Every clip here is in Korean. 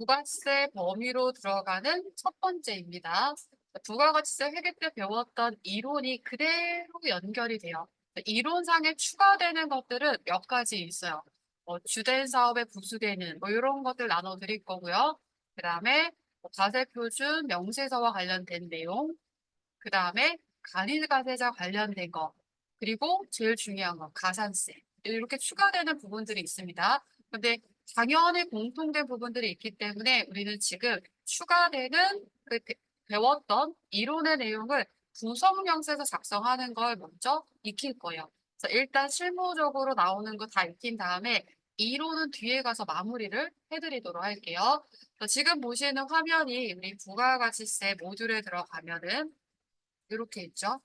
부가세 범위로 들어가는 첫 번째입니다. 부가가치세 회계 때 배웠던 이론이 그대로 연결이 돼요. 이론상에 추가되는 것들은 몇 가지 있어요. 뭐 주된 사업에 부수되는 뭐 이런 것들 나눠 드릴 거고요. 그 다음에 가세 표준 명세서와 관련된 내용, 그 다음에 간이가세자 관련된 거, 그리고 제일 중요한 거 가산세 이렇게 추가되는 부분들이 있습니다. 근데 당연히 공통된 부분들이 있기 때문에 우리는 지금 추가되는 그 배- 배웠던 이론의 내용을 구성명세서 작성하는 걸 먼저 익힐 거예요. 그래서 일단 실무적으로 나오는 거 다 익힌 다음에 이론은 뒤에 가서 마무리를 해드리도록 할게요. 지금 보시는 화면이 우리 부가가치세 모듈에 들어가면은 이렇게 있죠.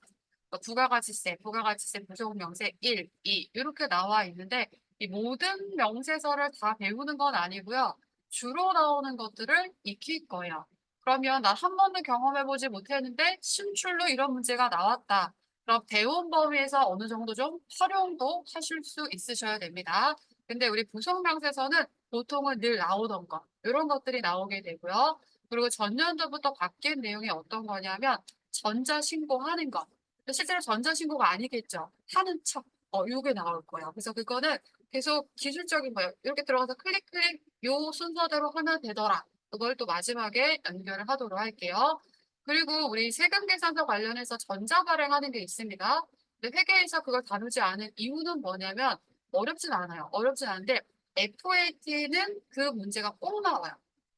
어, 부가가치세, 부가가치세 부속명세 1, 2 이렇게 나와 있는데 이 모든 명세서를 다 배우는 건 아니고요. 주로 나오는 것들을 익힐 거예요. 그러면 나 한 번도 경험해보지 못했는데 신출로 이런 문제가 나왔다. 그럼 배운 범위에서 어느 정도 좀 활용도 하실 수 있으셔야 됩니다. 근데 우리 부속명세서는 보통은 늘 나오던 것 이런 것들이 나오게 되고요. 그리고 전년도부터 바뀐 내용이 어떤 거냐면 전자신고하는 것. 실제로 전자신고가 아니겠죠. 하는 척. 어, 요게 나올 거예요. 그래서 그거는 계속 기술적인 거예요. 이렇게 들어가서 클릭 클릭 요 순서대로 하면 되더라. 그걸 또 마지막에 연결을 하도록 할게요. 그리고 우리 세금 계산서 관련해서 전자 발행하는 게 있습니다. 근데 회계에서 그걸 다루지 않은 이유는 뭐냐면 어렵진 않아요. 어렵진 않은데 FAT는 그 문제가 꼭 나와요.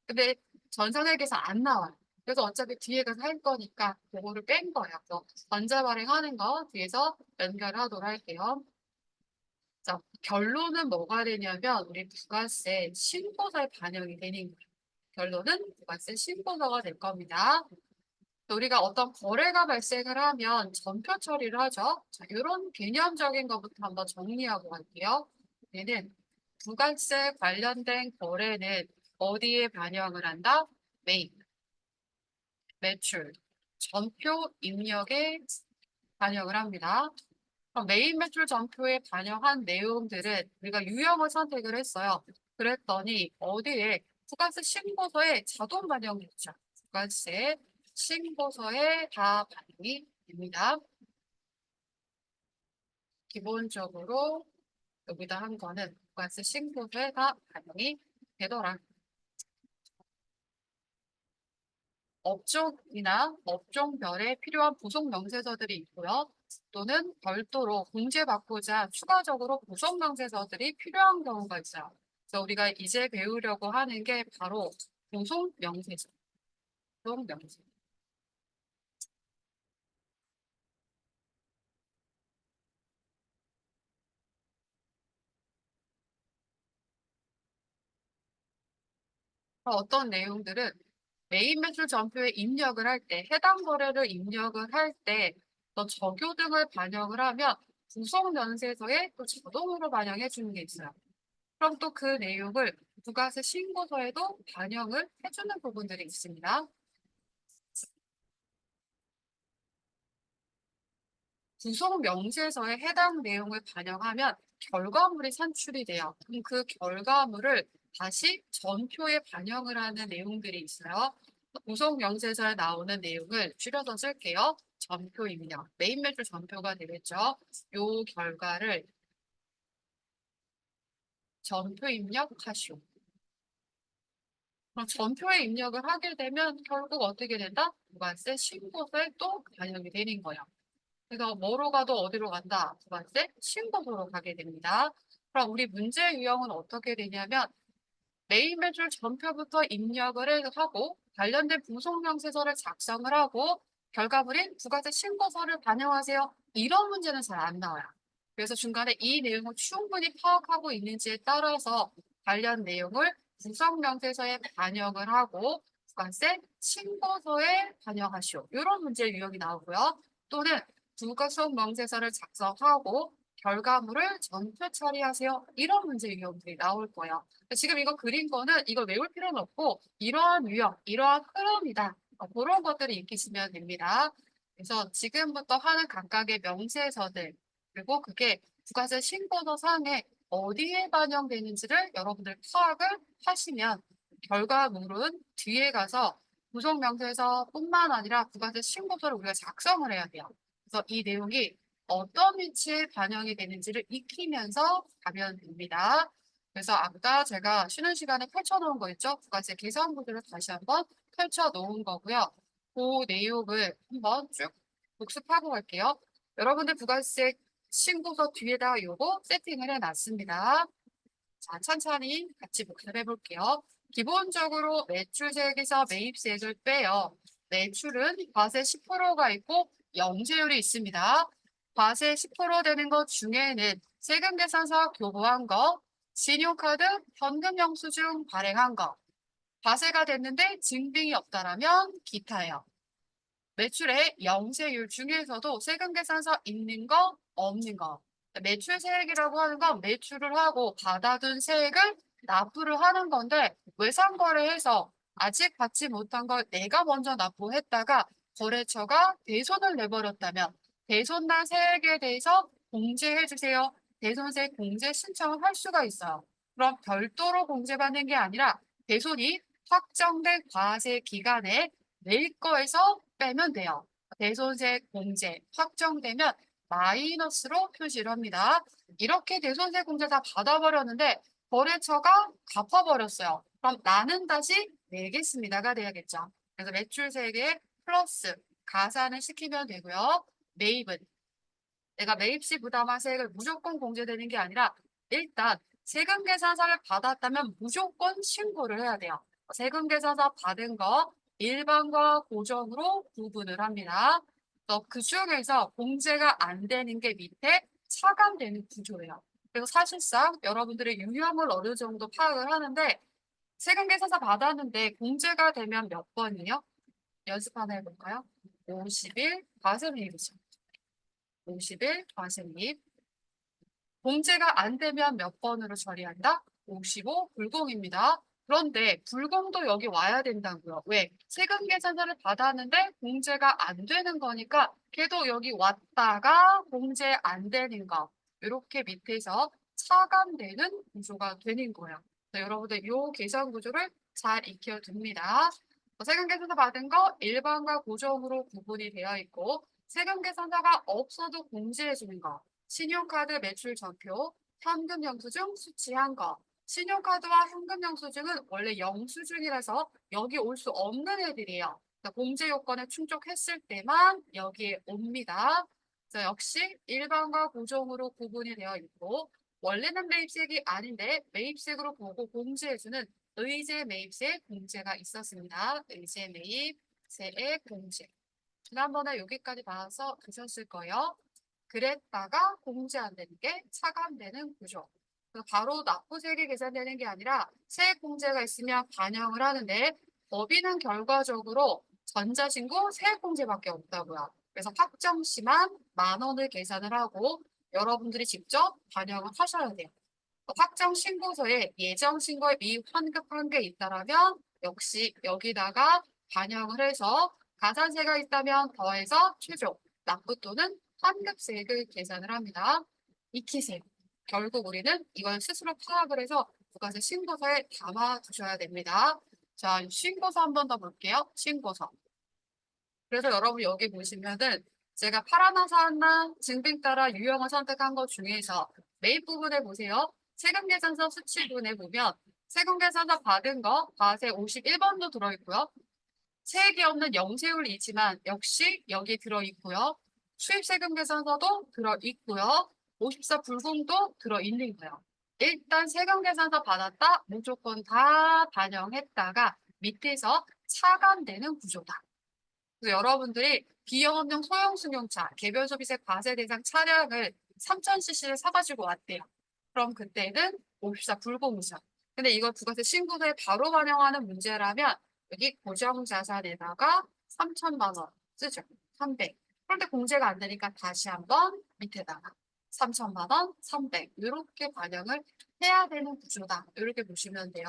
근데 전산회계에서 안 나와요. 그래서 어차피 뒤에 가서 할 거니까 그거를 뺀 거예요. 그래서 전자 발행하는 거 뒤에서 연결하도록 할게요. 자, 결론은 뭐가 되냐면 우리 부가세 신고서에 반영이 되는 거예요. 결론은 부가세 신고서가 될 겁니다. 또 우리가 어떤 거래가 발생을 하면 전표 처리를 하죠. 자, 이런 개념적인 것부터 한번 정리하고 갈게요. 얘는 부가세 관련된 거래는 어디에 반영을 한다? 메인, 매출, 전표 입력에 반영을 합니다. 그럼 메인 매출 전표에 반영한 내용들은 우리가 유형을 선택을 했어요. 그랬더니 어디에 부가세 신고서에 자동 반영됐죠. 부가세 신고서에 다 반영이 됩니다. 기본적으로 여기다 한 거는 부가세 신고서에 다 반영이 되더라. 업종이나 업종별에 필요한 부속 명세서들이 있고요. 또는 별도로 공제받고자 추가적으로 부속 명세서들이 필요한 경우가 있어요. 그래서 우리가 이제 배우려고 하는 게 바로 부속 명세서. 부속 명세. 어떤 내용들은 메인 매출 전표에 입력을 할 때, 해당 거래를 입력을 할 때, 또 적요 등을 반영을 하면 구성 면세서에 또 자동으로 반영해 주는 게 있어요. 그럼 또 그 내용을 부가세 신고서에도 반영을 해주는 부분들이 있습니다. 구성 명세서에 해당 내용을 반영하면 결과물이 산출이 돼요. 그럼 그 결과물을 다시 전표에 반영을 하는 내용들이 있어요. 구성 명세서에 나오는 내용을 줄여서 쓸게요. 전표 입력, 메인 매출 전표가 되겠죠. 요 결과를 전표 입력하시오. 그럼 전표에 입력을 하게 되면 결국 어떻게 된다? 부가세 신고서에 또 반영이 되는 거예요. 그래서 뭐로 가도 어디로 간다? 부가세 신고서로 가게 됩니다. 그럼 우리 문제 유형은 어떻게 되냐면 메인 매출 전표부터 입력을 해- 하고 관련된 부속명세서를 작성을 하고 결과물인 부가세 신고서를 반영하세요. 이런 문제는 잘 안 나와요. 그래서 중간에 이 내용을 충분히 파악하고 있는지에 따라서 관련 내용을 부속명세서에 반영을 하고 부가세 신고서에 반영하시오. 이런 문제 유형이 나오고요. 또는 부가속명세서를 작성하고 결과물을 전표 처리하세요. 이런 문제 유형들이 나올 거예요. 지금 이거 그린 거는 이걸 외울 필요는 없고 이러한 유형, 이러한 흐름이다. 어, 그런 것들을 익히시면 됩니다. 그래서 지금부터 하는 각각의 명세서들 그리고 그게 부가세 신고서 상에 어디에 반영되는지를 여러분들 파악을 하시면 결과물은 뒤에 가서 구성 명세서 뿐만 아니라 부가세 신고서를 우리가 작성을 해야 돼요. 그래서 이 내용이 어떤 위치에 반영이 되는지를 익히면서 가면 됩니다. 그래서 아까 제가 쉬는 시간에 펼쳐놓은 거 있죠? 부가세 계산 구조를 다시 한번 펼쳐 놓은 거고요. 그 내용을 한번 쭉 복습하고 갈게요. 여러분들 부가세 신고서 뒤에다가 요거 세팅을 해놨습니다. 자, 천천히 같이 복습해 볼게요. 기본적으로 매출세액에서 매입세액을 빼요. 매출은 과세 10%가 있고 영세율이 있습니다. 과세 10% 되는 것 중에는 세금 계산서 교부한 거, 신용카드 현금 영수증 발행한 거, 과세가 됐는데 증빙이 없다라면 기타예요. 매출의 영세율 중에서도 세금 계산서 있는 거, 없는 거. 매출 세액이라고 하는 건 매출을 하고 받아둔 세액을 납부를 하는 건데 외상 거래해서 아직 받지 못한 걸 내가 먼저 납부했다가 거래처가 대손을 내버렸다면 대손난 세액에 대해서 공제해 주세요. 대손세 공제 신청을 할 수가 있어요. 그럼 별도로 공제받는 게 아니라 대손이 확정된 과세 기간에 낼 거에서 빼면 돼요. 대손세 공제 확정되면 마이너스로 표시를 합니다. 이렇게 대손세 공제 다 받아버렸는데 거래처가 갚아버렸어요. 그럼 나는 다시 내겠습니다가 돼야겠죠. 그래서 매출세액에 플러스 가산을 시키면 되고요. 매입은 내가 매입 시 부담한 세액을 무조건 공제되는 게 아니라 일단 세금 계산서를 받았다면 무조건 신고를 해야 돼요. 세금 계산서 받은 거 일반과 고정으로 구분을 합니다. 또그 중에서 공제가 안 되는 게 밑에 차감되는 구조예요. 그래서 사실상 여러분들의 유효함을 어느 정도 파악을 하는데 세금 계산서 받았는데 공제가 되면 몇 번이요? 연습 하나 해볼까요? 50일 과세 매입이죠. 50일 과세 매입. 공제가 안 되면 몇 번으로 처리한다? 55 불공입니다. 그런데 불공도 여기 와야 된다고요. 왜? 세금 계산서를 받았는데 공제가 안 되는 거니까 걔도 여기 왔다가 공제 안 되는 거. 이렇게 밑에서 차감되는 구조가 되는 거예요. 여러분들 이 계산 구조를 잘 익혀둡니다. 어, 세금 계산서 받은 거 일반과 고정으로 구분이 되어 있고 세금 계산서가 없어도 공제해 주는 거. 신용카드 매출 전표, 현금 영수증 수취한 거. 신용카드와 현금 영수증은 원래 영수증이라서 여기 올 수 없는 애들이에요. 그러니까 공제 요건을 충족했을 때만 여기에 옵니다. 그래서 역시 일반과 고정으로 구분이 되어 있고 원래는 매입세액이 아닌데 매입세액으로 보고 공제해주는 의제 매입세 공제가 있었습니다. 의제 매입세액 공제. 지난번에 여기까지 봐서 보셨을 거예요. 그랬다가 공제 안 되는 게 차감되는 구조. 그래서 바로 납부세액이 계산되는 게 아니라 세액 공제가 있으면 반영을 하는데 법인은 결과적으로 전자신고 세액 공제밖에 없다고요. 그래서 확정 시만 만 원을 계산을 하고 여러분들이 직접 반영을 하셔야 돼요. 확정 신고서에 예정 신고에 미환급한 게 있다라면 역시 여기다가 반영을 해서 가산세가 있다면 더해서 최종 납부 또는 환급세액을 계산을 합니다. 익히세요. 결국 우리는 이걸 스스로 파악을 해서 부가세 신고서에 담아 두셔야 됩니다. 자, 신고서 한 번 더 볼게요. 신고서. 그래서 여러분 여기 보시면은 제가 파라나 사나 증빙 따라 유형을 선택한 것 중에서 매입 부분에 보세요. 세금 계산서 수치분에 보면 세금 계산서 받은 거 과세 51번도 들어있고요. 세액이 없는 영세율이지만 역시 여기 들어있고요. 수입세금 계산서도 들어있고요. 54 불공도 들어있는 거예요. 일단 세금 계산서 받았다 무조건 다 반영했다가 밑에서 차감되는 구조다. 그래서 여러분들이 비영업용 소형 승용차 개별 소비세 과세 대상 차량을 3000cc를 사가지고 왔대요. 그럼 그때는 54 불공이죠. 근데 이걸 부가세 신고서에 바로 반영하는 문제라면 여기 고정 자산에다가 3천만 원 쓰죠. 300. 그런데 공제가 안 되니까 다시 한번 밑에다가 3천만 원, 300 이렇게 반영을 해야 되는 구조다. 이렇게 보시면 돼요.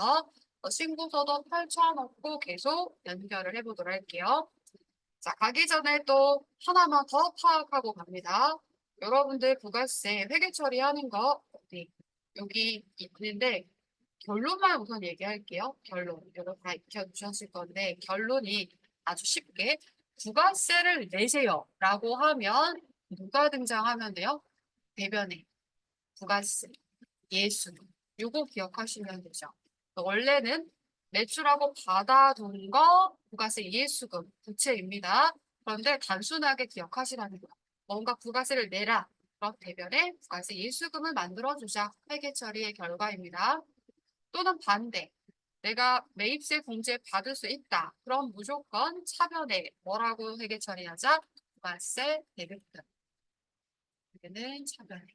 어, 신고서도 펼쳐놓고 계속 연결을 해보도록 할게요. 자, 가기 전에 또 하나만 더 파악하고 갑니다. 여러분들 부가세 회계 처리하는 거 어디 여기 있는데 결론만 우선 얘기할게요. 결론. 이거 다 익혀두셨을 건데 결론이 아주 쉽게 부가세를 내세요 라고 하면 누가 등장하면 돼요? 대변에 부가세, 예수금 요거 기억하시면 되죠. 원래는 매출하고 받아둔 거 부가세 예수금 부채입니다. 그런데 단순하게 기억하시라는 거예요. 뭔가 부가세를 내라. 그럼 대변에 부가세 예수금을 만들어주자. 회계 처리의 결과입니다. 또는 반대. 내가 매입세 공제 받을 수 있다. 그럼 무조건 차변에 뭐라고 회계 처리하자? 부가세 대급금. 여기는 차변에.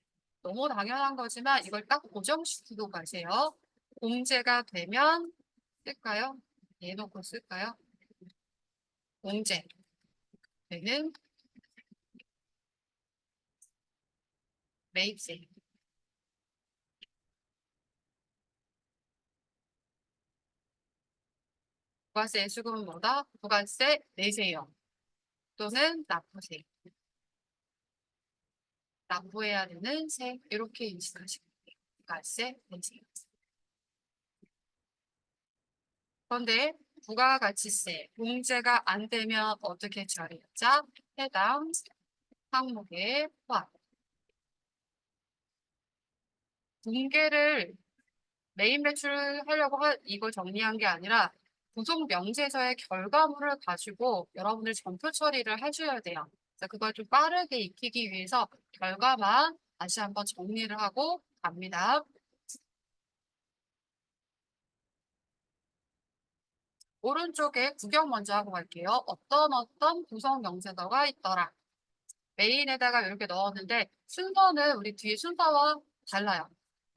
너무 당연한 거지만 이걸 딱 고정시키고 가세요. 공제가 되면 쓸까요? 얘놓고 쓸까요? 공제 되는 매입세 부가세 수금은 뭐다? 부가세 내세요. 또는 납부세. 납부해야 되는 세 이렇게 인식하시면 돼요. 부가세 내세요. 그런데 부가가치세 공제가 안 되면 어떻게 처리하자? 해당 항목에 포함. 분계를 메인 매출을 하려고 하, 이걸 정리한 게 아니라 구속 명세서의 결과물을 가지고 여러분들 전표 처리를 해줘야 돼요. 그래서 그걸 좀 빠르게 익히기 위해서 결과만 다시 한번 정리를 하고 갑니다. 오른쪽에 구경 먼저 하고 갈게요. 어떤 어떤 구성 명세서가 있더라. 메인에다가 이렇게 넣었는데 순서는 우리 뒤에 순서와 달라요.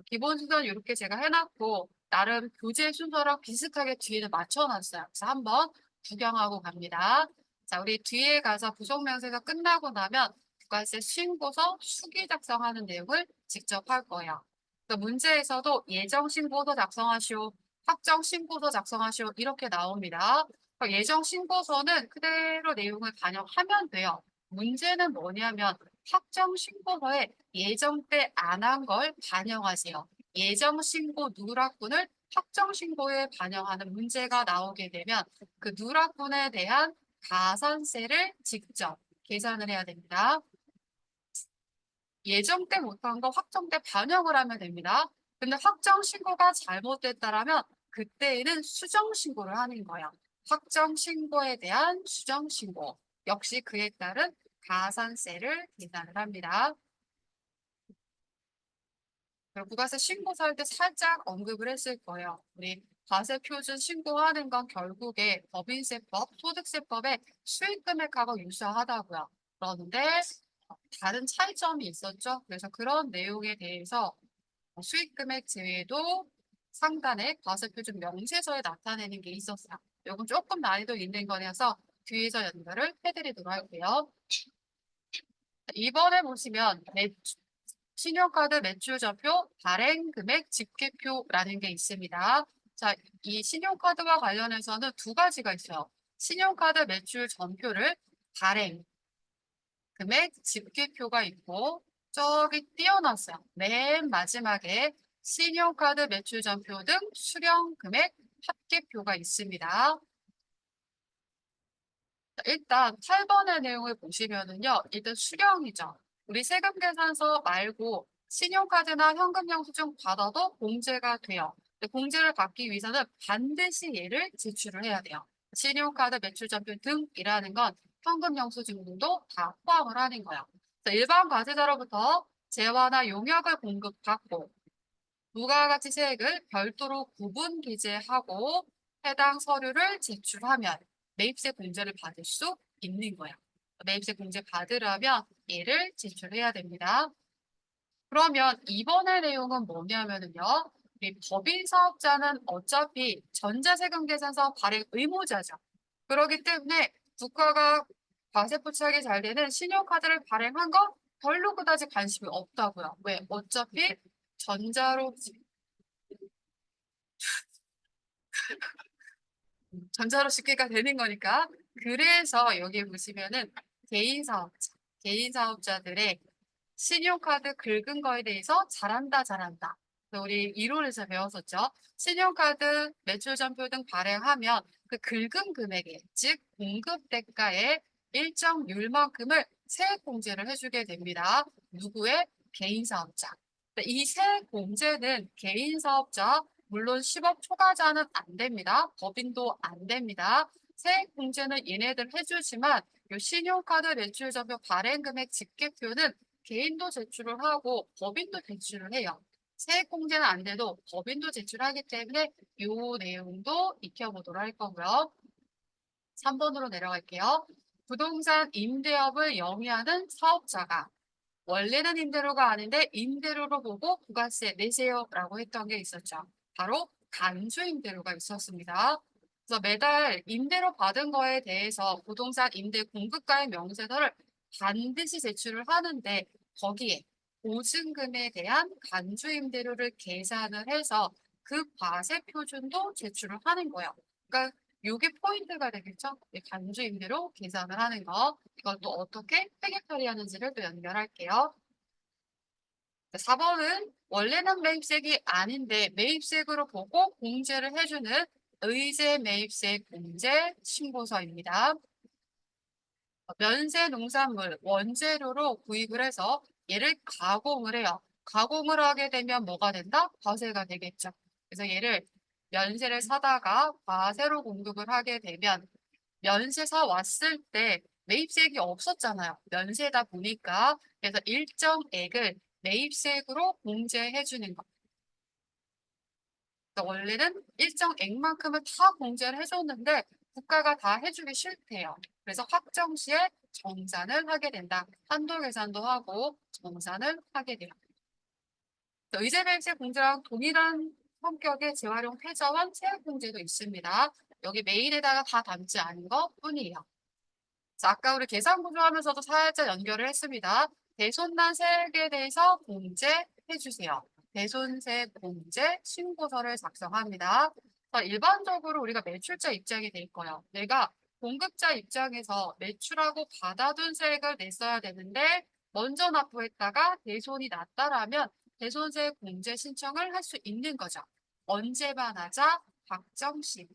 기본 순서는 이렇게 제가 해놨고 나름 교재 순서랑 비슷하게 뒤에는 맞춰놨어요. 그래서 한번 구경하고 갑니다. 자, 우리 뒤에 가서 구성 명세서 끝나고 나면 부가세 신고서 수기 작성하는 내용을 직접 할 거예요. 그러니까 문제에서도 예정 신고서 작성하시오, 확정 신고서 작성하시오 이렇게 나옵니다. 그러니까 예정 신고서는 그대로 내용을 반영하면 돼요. 문제는 뭐냐면 확정 신고서에 예정 때 안 한 걸 반영하세요. 예정 신고 누락분을 확정 신고에 반영하는 문제가 나오게 되면 그 누락분에 대한 가산세를 직접 계산을 해야 됩니다. 예정 때 못한 거 확정 때 반영을 하면 됩니다. 근데 확정 신고가 잘못됐다라면 그때에는 수정 신고를 하는 거예요. 확정 신고에 대한 수정 신고. 역시 그에 따른 가산세를 계산을 합니다. 부가세 신고서 할 때 살짝 언급을 했을 거예요. 우리 과세 표준 신고하는 건 결국에 법인세법, 소득세법의 수익 금액하고 유사하다고요. 그런데 다른 차이점이 있었죠. 그래서 그런 내용에 대해서 수익 금액 제외도 상단에 과세 표준 명세서에 나타내는 게 있었어요. 이건 조금 난이도 있는 거라서 뒤에서 연결을 해드리도록 할게요. 이번에 보시면 매출, 신용카드 매출전표 발행 금액 집계표라는 게 있습니다. 자, 이 신용카드와 관련해서는 두 가지가 있어요. 신용카드 매출 전표를 발행 금액 집계표가 있고 저기 띄어놨어요. 맨 마지막에 신용카드 매출 전표 등 수령 금액 합계표가 있습니다. 자, 일단 8번의 내용을 보시면은요. 일단 수령이죠. 우리 세금 계산서 말고 신용카드나 현금 영수증 받아도 공제가 돼요. 근데 공제를 받기 위해서는 반드시 얘를 제출을 해야 돼요. 신용카드 매출 전표 등이라는 건 현금 영수증 등도 다 포함을 하는 거예요. 자, 일반 과세자로부터 재화나 용역을 공급받고 부가가치세액을 별도로 구분 기재하고 해당 서류를 제출하면 매입세 공제를 받을 수 있는 거야. 매입세 공제 받으려면 얘를 제출해야 됩니다. 그러면 이번의 내용은 뭐냐면은요. 법인 사업자는 어차피 전자세금 계산서 발행 의무자죠. 그렇기 때문에 국가가 과세 포착이 잘 되는 신용카드를 발행한 거 별로 그다지 관심이 없다고요. 왜? 어차피 전자로 전자로 쉽게가 되는 거니까. 그래서 여기 보시면은 개인 사업자, 개인 사업자들의 신용카드 긁은 거에 대해서 잘한다, 잘한다. 우리 이론에서 배웠었죠. 신용카드 매출 전표 등 발행하면 그 긁은 금액에 즉 공급 대가의 일정률만큼을 세액 공제를 해주게 됩니다. 누구의 개인 사업자. 이 세액 공제는 개인 사업자 물론 10억 초과자는 안 됩니다. 법인도 안 됩니다. 세액 공제는 얘네들 해주지만 요 신용카드 매출 전표 발행 금액 집계표는 개인도 제출을 하고 법인도 제출을 해요. 세액 공제는 안 돼도 법인도 제출하기 때문에 요 내용도 익혀보도록 할 거고요. 3번으로 내려갈게요. 부동산 임대업을 영위하는 사업자가 원래는 임대료가 아닌데 임대료로 보고 부가세 내세요 라고 했던 게 있었죠. 바로 간주 임대료가 있었습니다. 그래서 매달 임대료 받은 거에 대해서 부동산 임대 공급가의 명세서를 반드시 제출을 하는데 거기에 보증금에 대한 간주 임대료를 계산을 해서 그 과세 표준도 제출을 하는 거예요. 그러니까 요게 포인트가 되겠죠? 이 간주 임대료 계산을 하는 거. 이것도 어떻게 회계 처리하는지를 또 연결할게요. 4번은 원래는 매입세액이 아닌데 매입세액으로 보고 공제를 해주는 의제 매입세액 공제 신고서입니다. 면세 농산물 원재료로 구입을 해서 얘를 가공을 해요. 가공을 하게 되면 뭐가 된다? 과세가 되겠죠. 그래서 얘를 면세를 사다가 과세로 공급을 하게 되면 면세 사 왔을 때 매입세액이 없었잖아요. 면세다 보니까 그래서 일정액을 매입세액으로 공제해 주는 거. 원래는 일정액만큼을 다 공제를 해줬는데 국가가 다 해주기 싫대요. 그래서 확정 시에 정산을 하게 된다. 한도 계산도 하고 정산을 하게 돼요. 의제 매입세 공제랑 동일한 성격의 재활용 패자원 세액 공제도 있습니다. 여기 메일에다가 다 담지 않은 것 뿐이에요. 자, 아까 우리 계산 구조하면서도 살짝 연결을 했습니다. 대손난 세액에 대해서 공제해 주세요. 대손세 공제 신고서를 작성합니다. 자, 일반적으로 우리가 매출자 입장이 될 거예요. 내가 공급자 입장에서 매출하고 받아둔 세액을 냈어야 되는데 먼저 납부했다가 대손이 났다라면 대손세 공제 신청을 할 수 있는 거죠. 언제만 하자 박정식.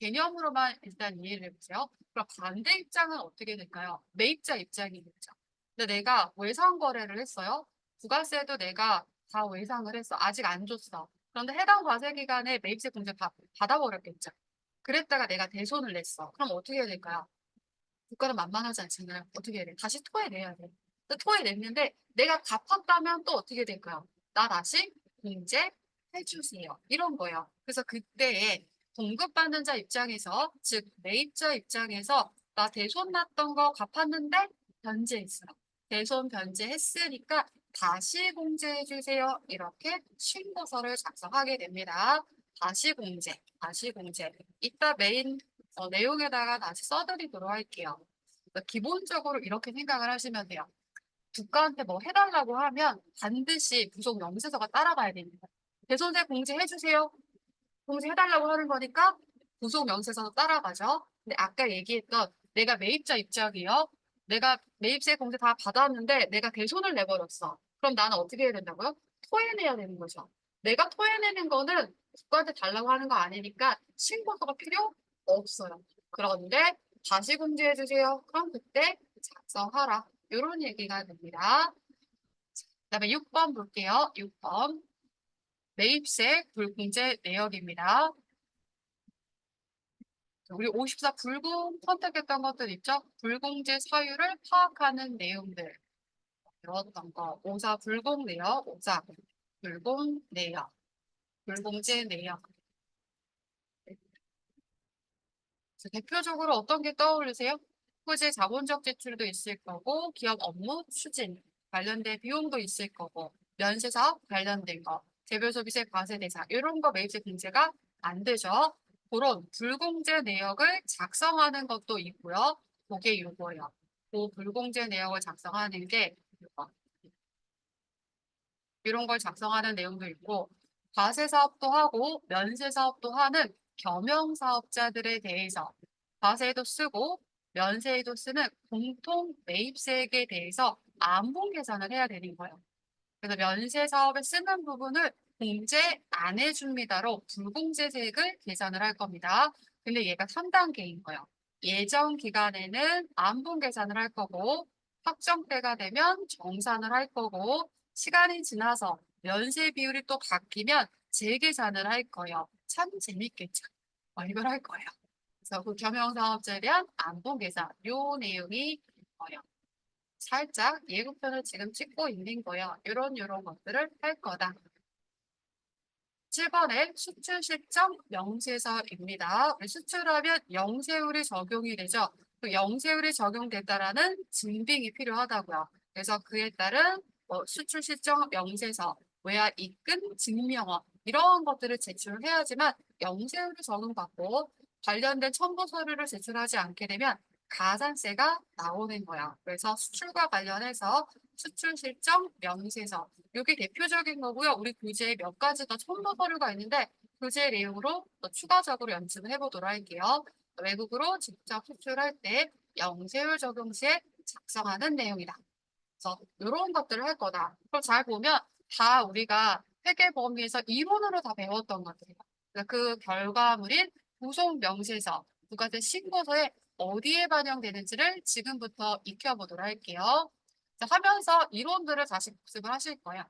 개념으로만 일단 이해를 해보세요. 그럼 반대 입장은 어떻게 될까요? 매입자 입장이겠죠. 근데 내가 외상 거래를 했어요. 부가세도 내가 다 외상을 했어. 아직 안 줬어. 그런데 해당 과세 기간에 매입세 공제 다 받아버렸겠죠. 그랬다가 내가 대손을 냈어. 그럼 어떻게 해야 될까요? 국가는 만만하지 않잖아요. 어떻게 해야 돼? 다시 토해내야 돼. 토해냈는데 내가 갚았다면 또 어떻게 될까요? 나 다시 공제 해주세요. 이런 거예요. 그래서 그때에 공급받는 자 입장에서 즉 매입자 입장에서 나 대손 났던 거 갚았는데 변제했어. 대손 변제했으니까 다시 공제해 주세요. 이렇게 신고서를 작성하게 됩니다. 다시 공제, 다시 공제. 이따 메인 어, 내용에다가 다시 써드리도록 할게요. 그러니까 기본적으로 이렇게 생각을 하시면 돼요. 국가한테 뭐 해달라고 하면 반드시 부속 명세서가 따라가야 됩니다. 대손세 공제해 주세요. 공제해달라고 하는 거니까 부속 명세서 따라가죠. 근데 아까 얘기했던 내가 매입자 입장이요. 내가 매입세 공제 다 받았는데 내가 대손을 내버렸어. 그럼 나는 어떻게 해야 된다고요? 토해내야 되는 거죠. 내가 토해내는 거는 국가한테 달라고 하는 거 아니니까 신고서가 필요 없어요. 그런데 다시 공제해 주세요. 그럼 그때 작성하라. 이런 얘기가 됩니다. 그 다음에 6번 볼게요. 6번. 매입세 불공제 내역입니다. 우리 54 불공 선택했던 것들 있죠? 불공제 사유를 파악하는 내용들. 배웠던 거. 54 불공 내역, 54 불공 내역, 불공제 내역. 대표적으로 어떤 게 떠오르세요? 후제 자본적 제출도 있을 거고, 기업 업무 추진 관련된 비용도 있을 거고, 면세 사업 관련된 거, 개별 소비세 과세 대상 이런 거 매입세 공제가 안 되죠. 그런 불공제 내역을 작성하는 것도 있고요. 그게 요거예요. 그 불공제 내역을 작성하는 게 이거. 이런 걸 작성하는 내용도 있고 과세 사업도 하고 면세 사업도 하는 겸용 사업자들에 대해서 과세에도 쓰고 면세에도 쓰는 공통 매입세액에 대해서 안봉 계산을 해야 되는 거예요. 그래서 면세 사업에 쓰는 부분을 공제 안 해줍니다로 불공제세액을 계산을 할 겁니다. 근데 얘가 3단계인 거예요. 예정 기간에는 안분 계산을 할 거고 확정 때가 되면 정산을 할 거고 시간이 지나서 면세 비율이 또 바뀌면 재계산을 할 거예요. 참 재밌겠죠. 어, 이걸 할 거예요. 그래서 그 겸용사업자에 대한 안분 계산 요 내용이 있고요. 살짝 예고편을 지금 찍고 있는 거예요. 이런 이런 것들을 할 거다. 7번에 수출 실적 명세서입니다. 우리 수출하면 영세율이 적용이 되죠. 그 영세율이 적용됐다라는 증빙이 필요하다고요. 그래서 그에 따른 뭐 수출 실적 명세서, 외화 입금 증명원 이런 것들을 제출해야지만 영세율이 적용받고 관련된 첨부 서류를 제출하지 않게 되면 가산세가 나오는 거야. 그래서 수출과 관련해서 수출 실적 명세서 이게 대표적인 거고요. 우리 교재에 몇 가지 더 첨부 서류가 있는데 교재 내용으로 또 추가적으로 연습을 해보도록 할게요. 외국으로 직접 수출할 때 영세율 적용 시에 작성하는 내용이다. 그래서 이런 것들을 할 거다. 그걸 잘 보면 다 우리가 회계 범위에서 이론으로 다 배웠던 것들이에요. 그러니까 그 결과물인 구속 명세서, 부가세 신고서에 어디에 반영되는지를 지금부터 익혀보도록 할게요. 자, 하면서 이론들을 다시 복습을 하실 거예요.